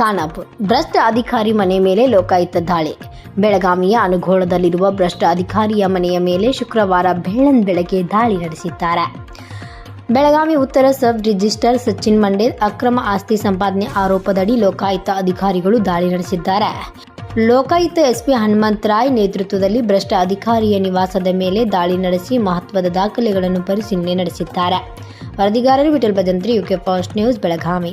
ಖಾನಾಪುರ್. ಭ್ರಷ್ಟ ಅಧಿಕಾರಿ ಮನೆ ಮೇಲೆ ಲೋಕಾಯುಕ್ತ ದಾಳಿ. ಬೆಳಗಾವಿಯ ಅನುಗೋಳದಲ್ಲಿರುವ ಭ್ರಷ್ಟ ಅಧಿಕಾರಿಯ ಮನೆಯ ಮೇಲೆ ಶುಕ್ರವಾರ ಬೆಳ್ಳನ್ ಬೆಳಗ್ಗೆ ದಾಳಿ ನಡೆಸಿದ್ದಾರೆ. ಬೆಳಗಾವಿ ಉತ್ತರ ಸಬ್ ರಿಜಿಸ್ಟರ್ ಸಚಿನ್ ಮಂಡೇರ್ ಅಕ್ರಮ ಆಸ್ತಿ ಸಂಪಾದನೆ ಆರೋಪದಡಿ ಲೋಕಾಯುಕ್ತ ಅಧಿಕಾರಿಗಳು ದಾಳಿ ನಡೆಸಿದ್ದಾರೆ. ಲೋಕಾಯುಕ್ತ ಎಸ್ಪಿ ಹನುಮಂತರಾಯ್ ನೇತೃತ್ವದಲ್ಲಿ ಭ್ರಷ್ಟ ಅಧಿಕಾರಿಯ ನಿವಾಸದ ಮೇಲೆ ದಾಳಿ ನಡೆಸಿ ಮಹತ್ವದ ದಾಖಲೆಗಳನ್ನು ಪರಿಶೀಲನೆ ನಡೆಸಿದ್ದಾರೆ. ವರದಿಗಾರರು Vittal Bhajantri, UK fast news, Belagavi.